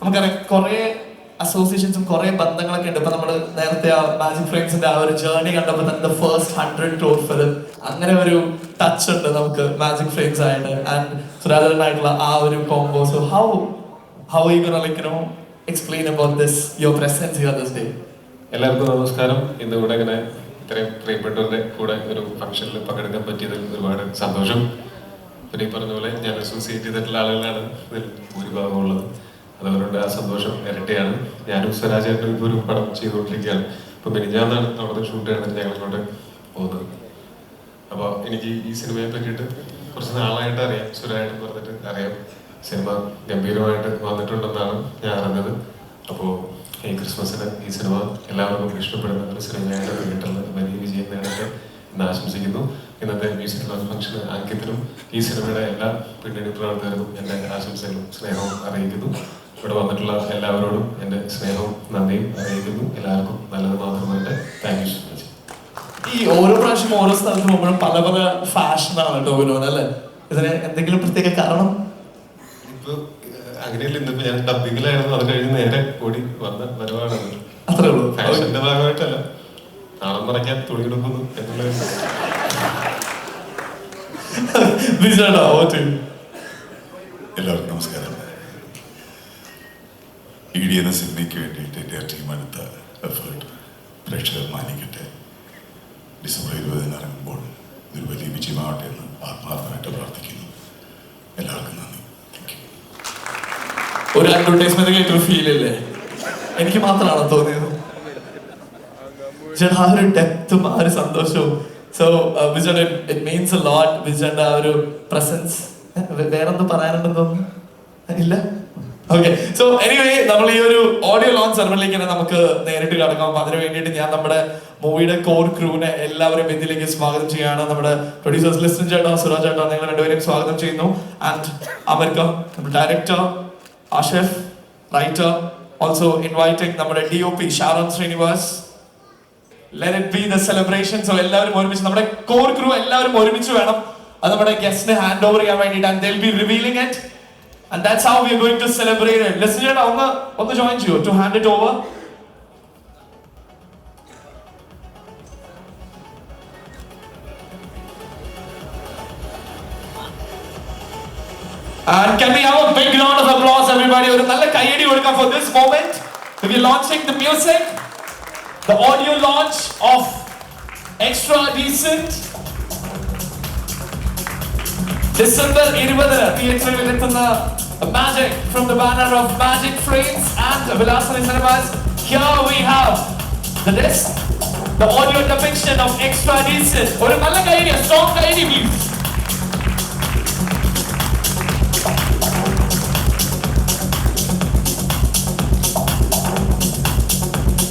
നമുക്കറിയാം കുറെ അസോസിയേഷൻസും കുറെ ബന്ധങ്ങളൊക്കെ ഉണ്ട്. ഇപ്പൊ നമ്മൾ നേരത്തെ ആ മാജിക് ഫ്രെയിംസിന്റെ ആ ഒരു ജേർണി കണ്ടപ്പോൾ തന്നെ ഫസ്റ്റ് ഹൺഡ്രഡ് ഫിലിം അങ്ങനെ ഒരു ടച്ച് ഉണ്ട് നമുക്ക് മാജിക് ഫ്രെയിംസ് ആയിട്ട്. ആൻഡ് സുരാജനായിട്ടുള്ള ആ ഒരു combo so how how you gonna like no explain about this your presence here this day എല്ലാവർക്കും നമസ്കാരം. ഇന്ന് ഇവിടെ ഇങ്ങനെ ഇത്രയും പ്രിയപ്പെട്ടവരുടെ കൂടെ ഒരു ഫംഗ്ഷനിൽ പങ്കെടുക്കാൻ പറ്റിയതിൽ ഒരുപാട് സന്തോഷം. പിന്നെ ഈ പറഞ്ഞ പോലെ ഞാൻ അസോസിയേറ്റ് ചെയ്തിട്ടുള്ള ആളുകളാണ് ഇതിൽ ഭൂരിഭാഗം അതുകൊണ്ട് ആ സന്തോഷം ഇരട്ടിയാണ്. ഞാനും സ്വരാജായിട്ടും ഇപ്പോൾ ഒരു പടം ചെയ്തുകൊണ്ടിരിക്കുകയാണ്. ഇപ്പൊ മിനിഞ്ഞാന്നാണ് നടന്ന ഷൂട്ട് ചെയ്യണം ഞങ്ങൾ പോകുന്നത്. അപ്പോൾ എനിക്ക് ഈ സിനിമയെ പറ്റിയിട്ട് കുറച്ച് നാളായിട്ട് അറിയാം. സുരായിട്ട് പറഞ്ഞിട്ട് അറിയാം. സിനിമ ഗംഭീരമായിട്ട് വന്നിട്ടുണ്ടെന്നാണ് ഞാൻ അറിഞ്ഞത്. അപ്പോൾ ഈ ക്രിസ്മസിന് ഈ സിനിമ എല്ലാവർക്കും ഇഷ്ടപ്പെടുന്ന ഒരു സിനിമയായിട്ട് നേരിട്ടുള്ള വലിയ വിജയം നേടട്ടെ എന്ന് ആശംസിക്കുന്നു. ഇന്നത്തെ മ്യൂസിക് ലോഞ്ച് ഫംഗ്ഷന് അങ്കിത്തിനും ഈ സിനിമയുടെ എല്ലാ പിന്നണി പ്രവർത്തകർക്കും എന്റെ ആശംസകളും സ്നേഹവും അറിയിക്കുന്നു. ഇവിടെ വന്നിട്ടുള്ള എല്ലാവരോടും എന്റെ സ്നേഹവും നന്ദിയും അറിയിക്കുന്നു. എല്ലാവർക്കും നല്ലത് മാത്രമായിട്ട് താങ്ക് യു സോ മച്ച് ഈ ഓരോ പ്രാവശ്യം ഓരോ സ്ഥലത്ത് പോകുമ്പോഴും പല പല ഫാഷനാണ് ടോവിനോ അല്ലേ? ഇതിന് എന്തെങ്കിലും പ്രത്യേക കാരണം? ഇപ്പൊ അങ്ങനെയല്ല ഇന്നിപ്പോ ഞാൻ ഡബിങ്ങിലായിരുന്നു അത് കഴിഞ്ഞ് നേരെ കൂടി വന്ന വരവാണ് അത്രേ ഉള്ളൂ. ഫാഷന്റെ ഭാഗമായിട്ടല്ല. നാണം മറയ്ക്കാൻ തുണി എടുക്കുന്നു എന്നുള്ളത് എല്ലാവർക്കും നമസ്കാരം. ഇ ഡി എന്ന സിനിമയ്ക്ക് വേണ്ടിയിട്ട് എന്റെ ടീം എടുത്ത എഫേർട്ട് പ്രേക്ഷകർ മാനിക്കട്ടെ. ഡിസംബർ ഇരുപതിന് ഇറങ്ങുമ്പോൾ ഇതൊരു വലിയ വിജയമാവട്ടെ എന്ന് ആത്മാർത്ഥമായിട്ട് പ്രാർത്ഥിക്കുന്നു. എല്ലാവർക്കും നന്ദി. ഒരു അഡ്വർടൈസ്മെന്റ് കേട്ടൊരു ഫീൽ അല്ലേ? എനിക്ക് മാത്രമാണോ തോന്നിയത്. ചേട്ടാ ആ ഒരു ഡെപ്തും ആ ഒരു സന്തോഷവും. സോ വിജയുടെ ഇറ്റ് മീൻസ് എ ലോട്ട് വിജയുടെ ആ ഒരു പ്രസൻസ് വേറെന്ത് പറയാനുണ്ടെന്ന് തോന്നുന്നു? ഇല്ല? ഓക്കെ സോ എനിവേ നമ്മൾ ഈ ഒരു ഓഡിയോ ലോഞ്ച് സെറമണിലേക്ക് തന്നെ നമുക്ക് നേരിട്ട് കടക്കാം. അപ്പൊ അതിന് വേണ്ടിയിട്ട് ഞാൻ നമ്മുടെ മൂവിയുടെ കോർ ക്രൂവിനെ എല്ലാവരും ഇതിലേക്ക് സ്വാഗതം ചെയ്യാണ് നമ്മുടെ പ്രൊഡ്യൂസേഴ്സ് ലിസ്റ്റൻ ചേട്ടാ സുരാജ് ചേട്ടാ നിങ്ങൾ രണ്ടുപേരെയും സ്വാഗതം ചെയ്യുന്നു. ആൻഡ് അമർക്ക ഡയറക്ടർ അഷെഫ് റൈറ്റർ ഓൾസോ ഇൻവൈറ്റിംഗ് നമ്മുടെ D O P Sharon Srinivas. Let it be celebration so എല്ലാവരും ഒരുമിച്ച് നമ്മുടെ കോർ ക്രൂ എല്ലാവരും ഒരുമിച്ച് വേണം അത് നമ്മുടെ ഗസ്റ്റിനെ ഹാൻഡ് ഓവർ ചെയ്യാൻ വേണ്ടിയിട്ട്. And be revealing it And that's how we are going to celebrate it listen ചേട്ടാ ഒന്ന് ഒന്ന് ജോയിൻ ചെയ്യൂ to hand it over And can we have a big round of applause, everybody? ഒരു നല്ല കയ്യടി കൊടുക്കാം for this moment. We are launching the music, the audio launch of Extra Decent. December ഇരുപത് തിയേറ്ററിൽ എത്തുന്ന magic from the banner of Magic Frames and Vilasana cinemas here we have the disc the audio depiction of extra decent ഒരു നല്ല കൈഡിയ strong